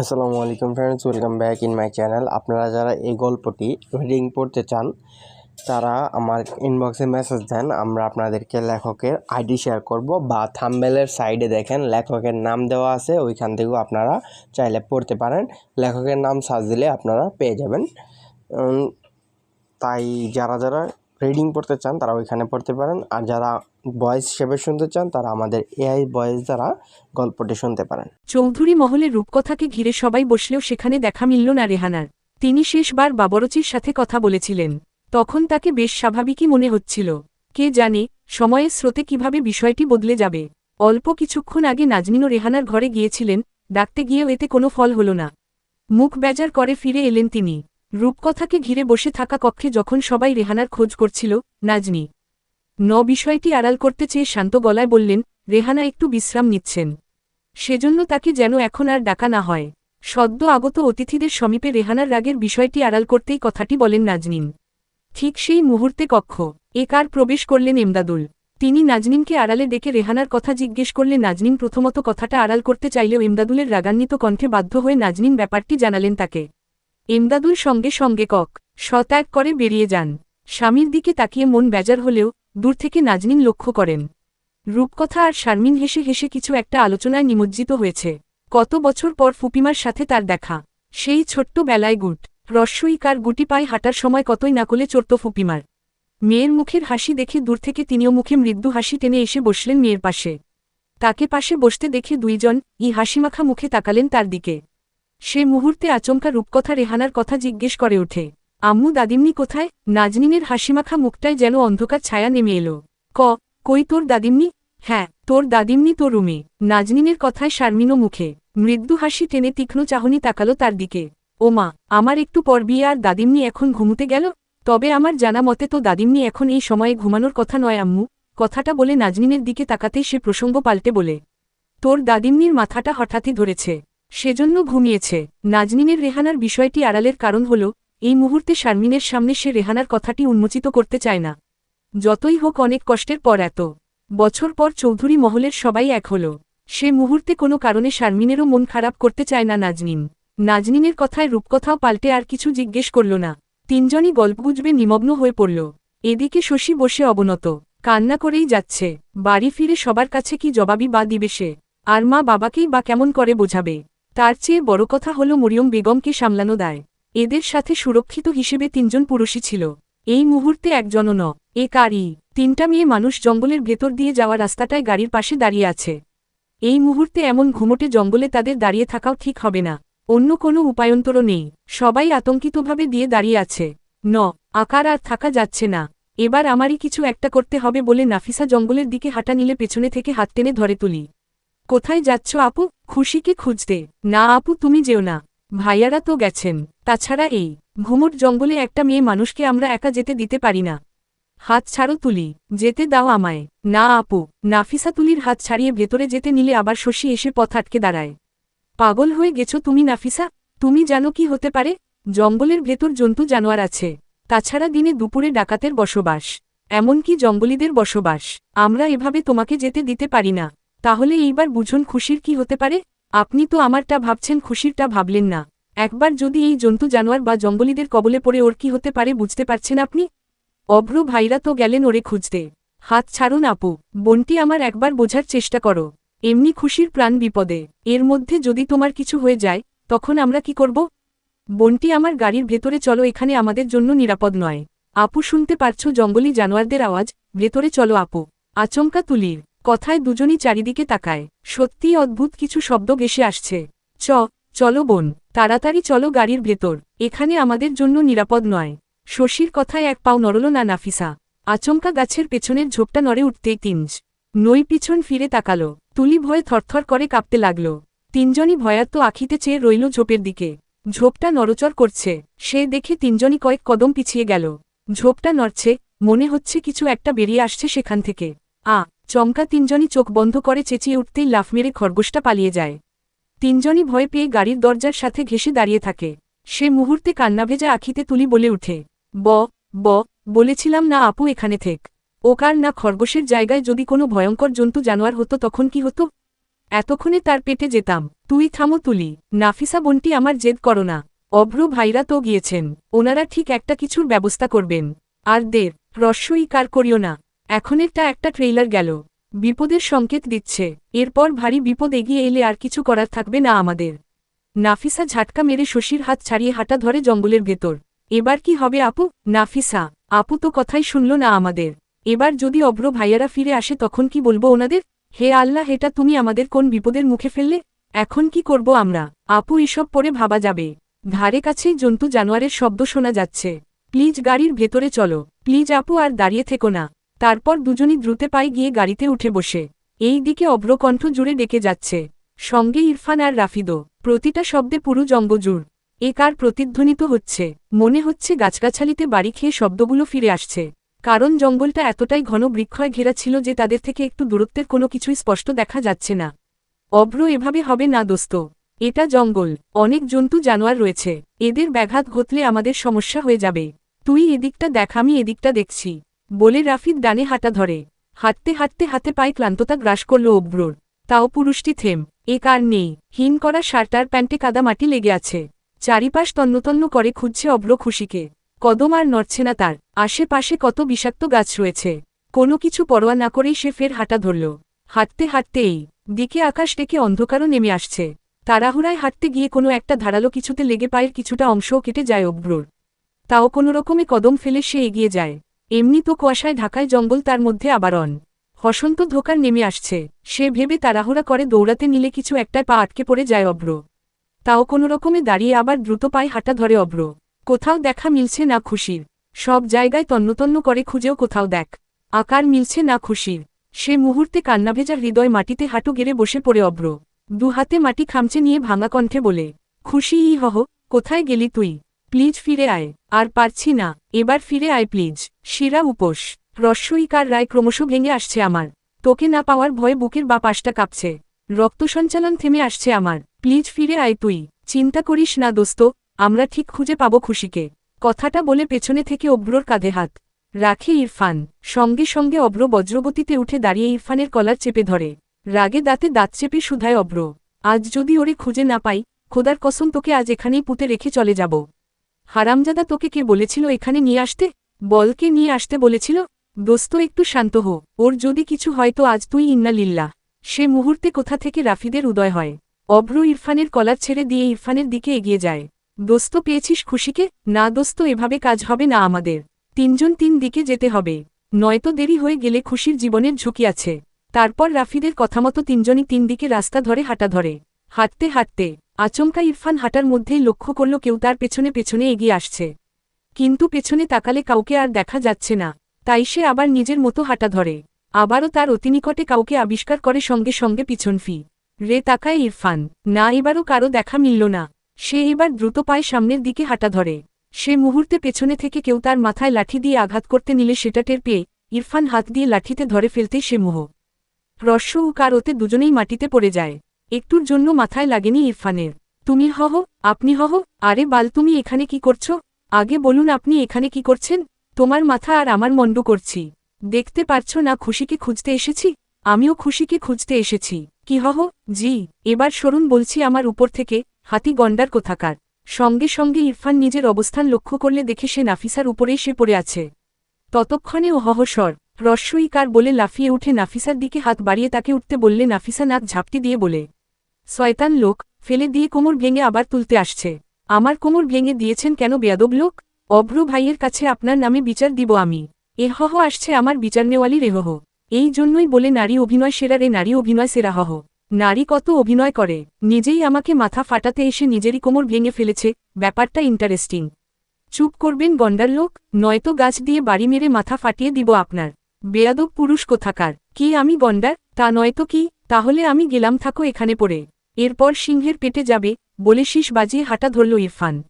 আসসালামু আলাইকুম friends welcome back in my channel আপনারা যারা এই গল্পটি রিডিং পড়তে চান, তারা আমার ইনবক্সে মেসেজ দেন, আমরা আপনাদেরকে লেখকের আইডি শেয়ার করব বা থাম্বেলের সাইডে দেখেন, লেখকের নাম দেওয়া আছে, ওইখান থেকেও আপনারা চাইলে পড়তে পারেন। লেখকের নাম সার্চ দিলে আপনারা পেয়ে যাবেন। তাই যারা যারা রিডিং পড়তে চান, তারা ওইখানে পড়তে পারেন। আর যারা ভয়েস হিসেবে শুনতে চান, তারা আমাদের এআই ভয়েস দ্বারা গল্পটি শুনতে পারেন। চৌধুরী মহলে রূপকথাকে ঘিরে সবাই বসলেও সেখানে দেখা মিলল না রেহানার। তিনি শেষবার বাবরচির সাথে কথা বলেছিলেন। তখন তাকে বেশ স্বাভাবিকই মনে হচ্ছিল। কে জানে, সময়ের স্রোতে কীভাবে বিষয়টি বদলে যাবে। অল্প কিছুক্ষণ আগে নাজনিনও রেহানার ঘরে গিয়েছিলেন, ডাকতে গিয়েও এতে কোনো ফল হল না। মুখ বেজার করে ফিরে এলেন তিনি। রূপকথাকে ঘিরে বসে থাকা কক্ষে যখন সবাই রেহানার খোঁজ করছিল, নাজনি। ন বিষয়টি আড়াল করতে চেয়ে শান্ত গলায় বললেন, রেহানা একটু বিশ্রাম নিচ্ছেন। সেজন্য তাকে যেন এখন আর ডাকা না হয়। সদ্য আগত অতিথিদের সমীপে রেহানার রাগের বিষয়টি আড়াল করতেই কথাটি বলেন নাজনিন। ঠিক সেই মুহূর্তে কক্ষ, এ কার প্রবেশ করলেন এমদাদুল। তিনি নাজনিনকে আড়ালে ডেকে রেহানার কথা জিজ্ঞেস করলে নাজনিন প্রথমত কথাটা আড়াল করতে চাইলেও এমদাদুলের রাগান্বিত কণ্ঠে বাধ্য হয়ে নাজনিন ব্যাপারটি জানালেন তাকে। এমদাদুল সঙ্গে সঙ্গে কক শত্যাগ করে বেরিয়ে যান। স্বামীর দিকে তাকিয়ে মন বেজার হলেও দূর থেকে নাজনিন লক্ষ্য করেন। রূপকথা আর শারমিন হেসে হেসে কিছু একটা আলোচনায় নিমজ্জিত হয়েছে। কত বছর পর ফুপিমার সাথে তার দেখা। সেই ছোট্ট বেলায় গুট, রস্যই কার গুটি পায়ে হাঁটার সময় কতই না নাকলে চড়ত ফুপিমার। মেয়ের মুখের হাসি দেখে দূর থেকে তিনিও মুখে মৃদু হাসি টেনে এসে বসলেন মেয়ের পাশে। তাকে পাশে বসতে দেখে দুইজন ই হাসিমাখা মুখে তাকালেন তার দিকে। সে মুহূর্তে আচমকা রূপকথা রেহানার কথা জিজ্ঞেস করে ওঠে, আম্মু দাদিমনি কোথায়? নাজনিনের হাসিমাখা মুখটায় যেন অন্ধকার ছায়া নেমে এলো। ক, কই তোর দাদিমনি হ্যাঁ তোর দাদিমনি তোর রুমে। নাজনিনের কথায় শারমিনও মুখে। মৃদু হাসি টেনে তীক্ষ্ণ চাহনি তাকালো তার দিকে। ওমা আমার একটু পর বিয়ে আর দাদিমনি এখন ঘুমুতে গেল? তবে আমার জানা মতে তো দাদিমনি এখন এই সময়ে ঘুমানোর কথা নয় আম্মু। কথাটা বলে নাজনিনের দিকে তাকাতেই সে প্রসঙ্গ পাল্টে বলে, তোর দাদিমনির মাথাটা হঠাৎই ধরেছে। সেজন্য ঘুমিয়েছে। নাজনিনের রেহানার বিষয়টি আড়ালের কারণ হল, এই মুহূর্তে শারমিনের সামনে সে রেহানার কথাটি উন্মোচিত করতে চায় না। যতই হোক অনেক কষ্টের পর এত বছর পর চৌধুরী মহলের সবাই এক হল। সে মুহূর্তে কোনো কারণে শারমিনেরও মন খারাপ করতে চায় না নাজনিন। নাজনিনের কথায় রূপকথাও পাল্টে আর কিছু জিজ্ঞেস করল না। তিনজনই গল্পগুজবে নিমগ্ন হয়ে পড়ল। এদিকে শশী বসে অবনত। কান্না করেই যাচ্ছে। বাড়ি ফিরে সবার কাছে কি জবাবই বা দিবে সে? আর মা বাবাকেই বা কেমন করে বোঝাবে? তার চেয়ে বড় কথা হল মরিয়ম বেগমকে সামলানো দায়। এদের সাথে সুরক্ষিত হিসেবে তিনজন পুরুষই ছিল। এই মুহূর্তে একজনও ন এ কারই তিনটা মেয়ে মানুষ জঙ্গলের ভেতর দিয়ে যাওয়া রাস্তাটায় গাড়ির পাশে দাঁড়িয়ে আছে। এই মুহূর্তে এমন ঘুমোটে জঙ্গলে তাদের দাঁড়িয়ে থাকাও ঠিক হবে না। অন্য কোনো উপায়ন্তরও নেই। সবাই আতঙ্কিতভাবে দিয়ে দাঁড়িয়ে আছে। ন, আকার আর থাকা যাচ্ছে না। এবার আমারই কিছু একটা করতে হবে বলে নাফিসা জঙ্গলের দিকে হাঁটা নিলে পেছনে থেকে হাত টেনে ধরে তুলি। কোথায় যাচ্ছ আপু? খুশিকে খুঁজতে। না আপু, তুমি যেও না। ভাইয়ারা তো গেছেন। তাছাড়া এই ঘুমুট জঙ্গলে একটা মেয়ে মানুষকে আমরা একা যেতে দিতে পারি না। হাত ছাড়ো তুলি। যেতে দাও আমায়। না আপু, নাফিসা তুলির হাত ছাড়িয়ে ভেতরে যেতে নিলে আবার শশী এসে পথ আটকে দাঁড়ায়। পাগল হয়ে গেছো তুমি নাফিসা? তুমি জানো কি হতে পারে? জঙ্গলের ভেতর জন্তু জানোয়ার আছে। তাছাড়া দিনে দুপুরে ডাকাতের বসবাস। এমনকি জঙ্গলীদের বসবাস। আমরা এভাবে তোমাকে যেতে দিতে পারি না। তাহলে এইবার বুঝুন খুশির কি হতে পারে? আপনি তো আমারটা ভাবছেন, খুশিরটা ভাবলেন না। একবার যদি এই জন্তু জানোয়ার বা জঙ্গলীদের কবলে পড়ে ওর কি হতে পারে বুঝতে পারছেন আপনি? অভ্র ভাইরা তো গেলেন ওরে খুঁজতে। হাত ছাড়ুন আপু, বোনটি আমার একবার বোঝার চেষ্টা করো। এমনি খুশির প্রাণ বিপদে। এর মধ্যে যদি তোমার কিছু হয়ে যায়, তখন আমরা কি করব? বোনটি আমার গাড়ির ভেতরে চলো, এখানে আমাদের জন্য নিরাপদ নয়। আপু শুনতে পারছ, জঙ্গলি জানোয়ারদের আওয়াজ, ভেতরে চলো আপু। আচমকা তুলির। কথায় দুজনই চারিদিকে তাকায়। সত্যিই অদ্ভুত কিছু শব্দ গেসে আসছে। চ, চলো বোন, তাড়াতাড়ি চলো গাড়ির ভেতর। এখানে আমাদের জন্য নিরাপদ নয়। শশীর কথায় এক পাও নড়ল না নাফিসা। আচমকা গাছের পেছনের ঝোপটা নড়ে উঠতেই তিনজ। নই পিছন ফিরে তাকাল। তুলি ভয়ে থরথর করে কাঁপতে লাগল। তিনজনই ভয়াত্ম আখিতে চেয়ে রইল ঝোপের দিকে। ঝোপটা নড়চড় করছে। সে দেখে তিনজনই কয়েক কদম পিছিয়ে গেল। ঝোপটা নড়ছে, মনে হচ্ছে কিছু একটা বেরিয়ে আসছে সেখান থেকে। আ চমকা তিনজনই চোখ বন্ধ করে চেঁচিয়ে উঠতেই লাফ মেরে খরগোশটা পালিয়ে যায়। তিনজনই ভয় পেয়ে গাড়ির দরজার সাথে ঘেসে দাঁড়িয়ে থাকে। সে মুহূর্তে কান্নাভেজা আখিতে তুলি বলে উঠে, ব ব, বলেছিলাম না আপু এখানে থেক। ওকার না খরগোশের জায়গায় যদি কোনো ভয়ঙ্কর জন্তু জানোয়ার হতো তখন কি হতো? এতক্ষণে তার পেটে যেতাম। তুই থামো তুলি। নাফিসা বোনটি আমার জেদ করো না। অভ্র ভাইরা তো গিয়েছেন। ওনারা ঠিক একটা কিছুর ব্যবস্থা করবেন। আর দের, রস্যই কার করিও না। এখনেরটা একটা ট্রেইলার গেল। বিপদের সংকেত দিচ্ছে। এরপর ভারী বিপদ এগিয়ে এলে আর কিছু করার থাকবে না আমাদের। নাফিসা ঝাটকা মেরে শশীর হাত ছাড়িয়ে হাঁটা ধরে জঙ্গলের ভেতর। এবার কি হবে আপু? নাফিসা, আপু তো কথাই শুনল না আমাদের। এবার যদি অভ্র ভাইয়ারা ফিরে আসে তখন কি বলব ওনাদের? হে আল্লাহ, এটা তুমি আমাদের কোন বিপদের মুখে ফেললে? এখন কি করব আমরা? আপু, এসব পরে ভাবা যাবে। ধারে কাছেই জন্তু জানোয়ারের শব্দ শোনা যাচ্ছে। প্লিজ গাড়ির ভেতরে চলো। প্লিজ আপু, আর দাঁড়িয়ে থেকো না। তারপর দুজনই দ্রুতে পায়ে গিয়ে গাড়িতে উঠে বসে। এই দিকে অভ্রকণ্ঠ জুড়ে ডেকে যাচ্ছে। সঙ্গে ইরফান আর রাফিদো প্রতিটা শব্দে পুরো জঙ্গজুর এ কার প্রতিধ্বনিত হচ্ছে? মনে হচ্ছে গাছগাছালিতে বাড়ি খেয়ে শব্দগুলো ফিরে আসছে। কারণ জঙ্গলটা এতটাই ঘন বৃক্ষয় ঘেরা ছিল যে তাদের থেকে একটু দূরত্বের কোনো কিছুই স্পষ্ট দেখা যাচ্ছে না। অভ্র এভাবে হবে না দোস্ত। এটা জঙ্গল। অনেক জন্তু জানোয়ার রয়েছে। এদের ব্যাঘাত ঘটলে আমাদের সমস্যা হয়ে যাবে। তুই এদিকটা দেখ, আমি এদিকটা দেখছি। বলে রাফিদ ডানে হাঁটা ধরে। হাঁটতে হাঁটতে হাতে পায়ে ক্লান্ততা গ্রাস করল অব্রোর। তাও পুরুষটি থেম। এ কার নেই। হিন করা শার্টার প্যান্টে কাদা মাটি লেগে আছে। চারিপাশ তন্নতন্ন করে খুঁজছে অব্র খুশিকে। কদম আর নড়ছে না তার। আশেপাশে কত বিষাক্ত গাছ রয়েছে। কোনো কিছু পরোয়া না করেই সে ফের হাঁটা ধরল। হাঁটতে হাঁটতেই দিকে আকাশ ডেকে অন্ধকারও নেমে আসছে। তাড়াহুড়ায় হাঁটতে গিয়ে কোনো একটা ধারালো কিছুতে লেগে পায়ের কিছুটা অংশও কেটে যায় অব্রোর। তাও কোনো রকমে কদম ফেলে সে এগিয়ে যায়। এমনি তো কুয়াশায় ঢাকায় জঙ্গল তার মধ্যে আবারণ হসন্ত ধোকার নেমে আসছে। সে ভেবে তাড়াহুড়া করে দৌড়াতে নিলে কিছু একটায় পা আটকে পড়ে যায় অব্র তাও কোনো রকমে দাঁড়িয়ে আবার দ্রুত পায়ে হাঁটা ধরে অব্র কোথাও দেখা মিলছে না খুশির। সব জায়গায় তন্নতন্ন করে খুঁজেও কোথাও দেখ। আকার মিলছে না খুশির। সে মুহূর্তে কান্নাভেজা হৃদয় মাটিতে হাঁটু গেড়ে বসে পড়ে অব্র দুহাতে মাটি খামচে নিয়ে ভাঙা কণ্ঠে বলে, খুশি ই হহ কোথায় গেলি তুই? প্লিজ ফিরে আয়, আর পারছি না, এবার ফিরে আয় প্লিজ, শিরা উপোস রস্যইকার রায় ক্রমশ ভেঙে আসছে আমার, তোকে না পাওয়ার ভয়ে বুকের বা পাশটা কাঁপছে, রক্ত সঞ্চালন থেমে আসছে আমার, প্লিজ ফিরে আয় তুই, চিন্তা করিস না দোস্ত, আমরা ঠিক খুঁজে পাবো খুশিকে, কথাটা বলে পেছনে থেকে অব্রোর কাঁধে হাত, রাখে ইরফান, সঙ্গে সঙ্গে অব্র বজ্রবতীতে উঠে দাঁড়িয়ে ইরফানের কলার চেপে ধরে, রাগে দাঁতে দাঁত চেপে শুধায় অব্র, আজ যদি ওরে খুঁজে না পাই, খোদার কসম তোকে আজ এখানেই পুঁতে রেখে চলে যাব। হারামজাদা তোকে কে বলেছিল এখানে নিয়ে আসতে? বলকে নিয়ে আসতে বলেছিল? দোস্ত, একটু শান্ত হো ওর যদি কিছু হয় তো আজ তুই ইন্না লিল্লা। সে মুহূর্তে কোথা থেকে রাফিদের উদয় হয়? অভ্র ইরফানের কলার ছেড়ে দিয়ে ইরফানের দিকে এগিয়ে যায়। দোস্ত, পেয়েছিস খুশিকে? না দোস্ত, এভাবে কাজ হবে না আমাদের। তিনজন তিন দিকে যেতে হবে। নয়তো দেরি হয়ে গেলে খুশির জীবনের ঝুঁকি আছে। তারপর রাফিদের কথামতো তিনজনই তিন দিকে রাস্তা ধরে হাঁটা ধরে। হাঁটতে হাঁটতে। আচমকা ইরফান হাঁটার মধ্যেই লক্ষ্য করল কেউ তার পেছনে পেছনে এগিয়ে আসছে। কিন্তু পেছনে তাকালে কাউকে আর দেখা যাচ্ছে না, তাই সে আবার নিজের মতো হাঁটা ধরে। আবারও তার অতিনিকটে কাউকে আবিষ্কার করে সঙ্গে সঙ্গে পিছন ফি। রে তাকায় ইরফান, না এবারও কারও দেখা মিলল না। সে এবার দ্রুত পায়ে সামনের দিকে হাঁটা ধরে। সে মুহূর্তে পেছনে থেকে কেউ তার মাথায় লাঠি দিয়ে আঘাত করতে নিলে সেটা টের পেয়ে ইরফান হাত দিয়ে লাঠিতে ধরে ফেলতেই সে মোহ। রস্য ও কার ওতে দুজনেই মাটিতে পড়ে যায়। একটুর জন্য মাথায় লাগেনি ইরফানের। তুমি হহ, আপনি হহ, আরে বাল, তুমি এখানে কি করছ? আগে বলুন আপনি এখানে কি করছেন? তোমার মাথা আর আমার মন্ড করছি। দেখতে পারছ না খুশিকে খুঁজতে এসেছি? আমিও খুশিকে খুঁজতে এসেছি। কি হহ? জি, এবার সরুন বলছি আমার উপর থেকে, হাতি গন্ডার কোথাকার? সঙ্গে সঙ্গে ইরফান নিজের অবস্থান লক্ষ্য করলে দেখে সে নাফিসার উপরেই সে পড়ে আছে। ততক্ষণে ও হহস্বর রস্যই কার বলে লাফিয়ে উঠে নাফিসার দিকে হাত বাড়িয়ে তাকে উঠতে বললে নাফিসা নাক ঝাপটি দিয়ে বলে শয়তান লোক, ফেলে দিয়ে কোমর ভেঙে আবার তুলতে আসছে। আমার কোমর ভেঙে দিয়েছেন কেন বেয়াদব লোক? অভ্র ভাইয়ের কাছে আপনার নামে বিচার দিব আমি। এহহ, আসছে আমার বিচার নেওয়ালি রেহহ। এই জন্যই বলে নারী অভিনয় সেরা রে, নারী অভিনয় সেরা হহ। নারী কত অভিনয় করে। নিজেই আমাকে মাথা ফাটাতে এসে নিজেরই কোমর ভেঙে ফেলেছে। ব্যাপারটা ইন্টারেস্টিং চুপ করবেন গন্ডার লোক, নয়তো গাছ দিয়ে বাড়ি মেরে মাথা ফাটিয়ে দিব আপনার। বেয়াদব পুরুষ কোথাকার? কি আমি গন্ডার? তা নয়তো কি? তাহলে আমি গেলাম থাকো এখানে পড়ে। এরপর সিংহের পেটে যাবে, বলে শীষ বাজিয়ে হাঁটা ধরল ইরফান।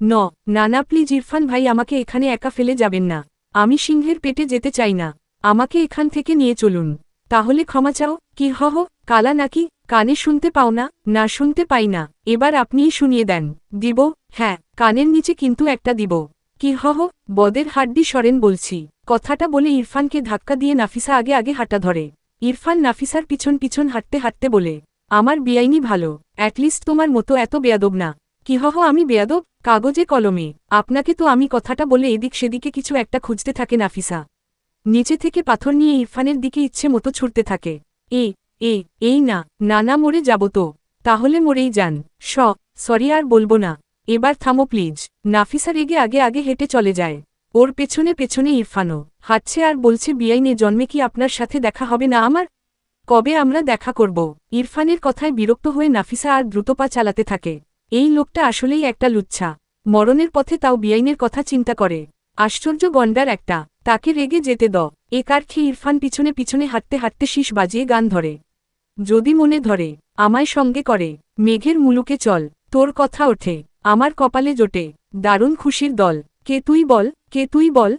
ন নানা প্লিজ ইরফান ভাই, আমাকে এখানে একা ফেলে যাবেন না। আমি সিংহের পেটে যেতে চাই না। আমাকে এখান থেকে নিয়ে চলুন। তাহলে ক্ষমা চাও, কি হহ কালা নাকি, কানে শুনতে পাও না না শুনতে পাই না। এবার আপনিই শুনিয়ে দেন। দিব হ্যাঁ কানের নিচে কিন্তু একটা দিব। কি হহ বদের হাড্ডি সরেন বলছি। কথাটা বলে ইরফানকে ধাক্কা দিয়ে নাফিসা আগে আগে হাঁটা ধরে। ইরফান নাফিসার পিছন পিছন হাঁটতে হাঁটতে বলে আমার বেআইনি ভালো। অ্যাটলিস্ট তোমার মতো এত বেয়াদব না। কি হহ, আমি বেয়াদব? কাগজে, কলমে। আপনাকে তো আমি কথাটা বলে এদিক সেদিকে কিছু একটা খুঁজতে থাকে নাফিসা। নিচে থেকে পাথর নিয়ে ইরফানের দিকে ইচ্ছে মতো ছুটতে থাকে। এ এ, এই না না না, মরে যাব তো। তাহলে মরেই যান। স, সরি, আর বলব না। এবার থামো প্লিজ। নাফিসা রেগে আগে আগে হেঁটে চলে যায়। ওর পেছনে পেছনে ইরফানও। হাঁটছে আর বলছে বিআইনে জন্মে কি আপনার সাথে দেখা হবে না আমার? কবে আমরা দেখা করব? ইরফানের কথায় বিরক্ত হয়ে নাফিসা আর দ্রুত পা চালাতে থাকে। এই লোকটা আসলেই একটা লুচ্ছা। মরণের পথে তাও বিআইনের কথা চিন্তা করে। আশ্চর্য গন্ডার একটা। তাকে রেগে যেতে দ। এ কার খেয়ে ইরফান পিছনে পিছনে হাঁটতে হাঁটতে শীষ বাজিয়ে গান ধরে। যদি মনে ধরে, আমায় সঙ্গে করে। মেঘের মুলুকে চল। তোর কথা ওঠে। আমার কপালে জোটে। দারুণ খুশির দল। কে তুই বল? কে তুই বল?